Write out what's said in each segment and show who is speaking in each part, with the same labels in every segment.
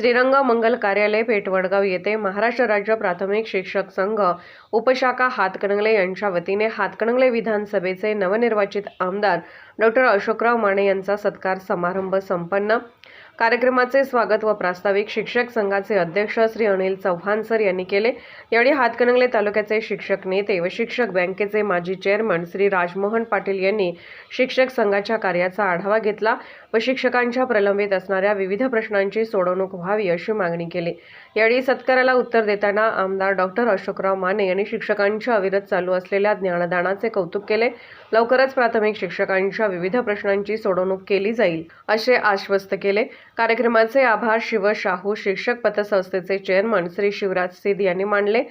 Speaker 1: श्रीरंग मंगल कार्यालय पेठवडगाव येथे महाराष्ट्र राज्य प्राथमिक शिक्षक संघ उपशाखा हातकणंगले यांच्या वतीने हातकणंगले विधानसभेचे नवनिर्वाचित आमदार डॉक्टर अशोकराव माने यांचा सत्कार समारंभ संपन्न. कार्यक्रमाचे स्वागत व प्रास्ताविक शिक्षक संघाचे अध्यक्ष श्री अनिल चव्हाण सर यांनी केले. यावेळी हातकणंगले तालुक्याचे शिक्षक नेते व शिक्षक बँकेचे माजी चेअरमन श्री राजमोहन पाटील यांनी शिक्षक संघाच्या कार्याचा आढावा घेतला व शिक्षकांच्या प्रलंबित असणाऱ्या विविध प्रश्नांची सोडवणूक व्हावी अशी मागणी केली. यावेळी सत्काराला उत्तर देताना आमदार डॉक्टर अशोकराव माने यांनी शिक्षकांच्या अविरत चालू असलेल्या ज्ञानदानाचे कौतुक केले. लवकरच प्राथमिक शिक्षकांच्या विविध प्रश्नांची सोडवणूक केली जाईल असे आश्वस्त केले. कार्यक्रमाचे आभार शिव शाहू शिक्षक पतसंस्थेचे चेअरमन श्री शिवराज सिद यांनी मानले.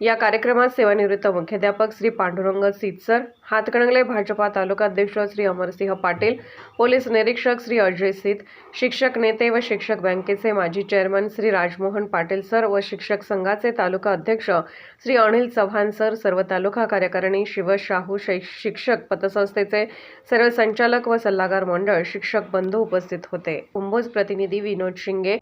Speaker 1: या कार्यक्रमात सेवानिवृत्त मुख्याध्यापक श्री पांडुरंग सितसर हातकणंगले भाजपा तालुका अध्यक्ष श्री अमरसिंह पाटील पोलीस निरीक्षक श्री अजय सित शिक्षक नेते व शिक्षक बँकेचे माजी चेअरमन श्री राजमोहन पाटील सर व शिक्षक संघाचे तालुका अध्यक्ष श्री अनिल चव्हाण सर सर्व तालुका कार्यकारिणी शिवशाहू शै- शिक्षक पतसंस्थेचे सर्व संचालक व सल्लागार मंडळ शिक्षक बंधू उपस्थित होते. कुंभोज प्रतिनिधी विनोद शिंगे